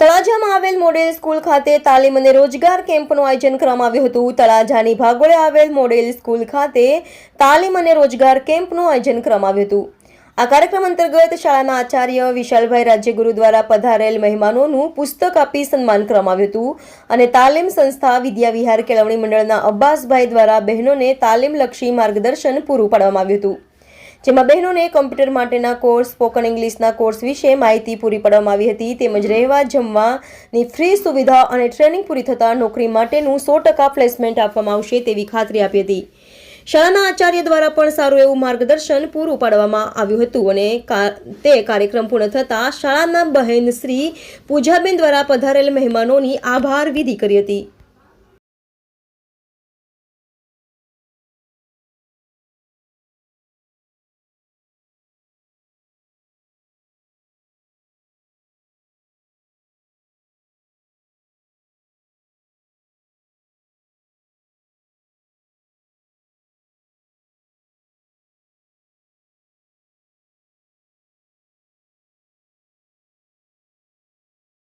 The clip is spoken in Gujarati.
તળાજામાં આવેલ મોડેલ સ્કૂલ ખાતે તાલીમ અને રોજગાર કેમ્પનું આયોજન કરવામાં આવ્યું હતું. તળાજાની ભાગોળે આવેલ મોડેલ સ્કૂલ ખાતે તાલીમ અને રોજગાર કેમ્પનું આયોજન કરવામાં આવ્યું હતું. આ કાર્યક્રમ અંતર્ગત શાળાના આચાર્ય વિશાલભાઈ રાજ્યગુરુ દ્વારા પધારેલ મહેમાનોનું પુસ્તક આપી સન્માન કરવામાં આવ્યું હતું અને તાલીમ સંસ્થા વિદ્યાવિહાર કેળવણી મંડળના અબ્બાસભાઈ દ્વારા બહેનોને તાલીમલક્ષી માર્ગદર્શન પૂરું પાડવામાં આવ્યું હતું. જેમાં બહેનોને કમ્પ્યુટર માટેના કોર્સ, સ્પોકન ઇંગ્લિશના કોર્સ વિશે માહિતી પૂરી પાડવામાં આવી હતી તેમજ રહેવા, જમવાની ફ્રી સુવિધા અને ટ્રેનિંગ પૂરી થતાં નોકરી માટેનું સો ટકા પ્લેસમેન્ટ આપવામાં આવશે તેવી ખાતરી આપી હતી. શાળાના આચાર્ય દ્વારા પણ સારું એવું માર્ગદર્શન પૂરું પાડવામાં આવ્યું હતું અને તે કાર્યક્રમ પૂર્ણ થતાં શાળાના બહેન શ્રી પૂજાબેન દ્વારા પધારેલ મહેમાનોની આભાર વિધિ કરી હતી.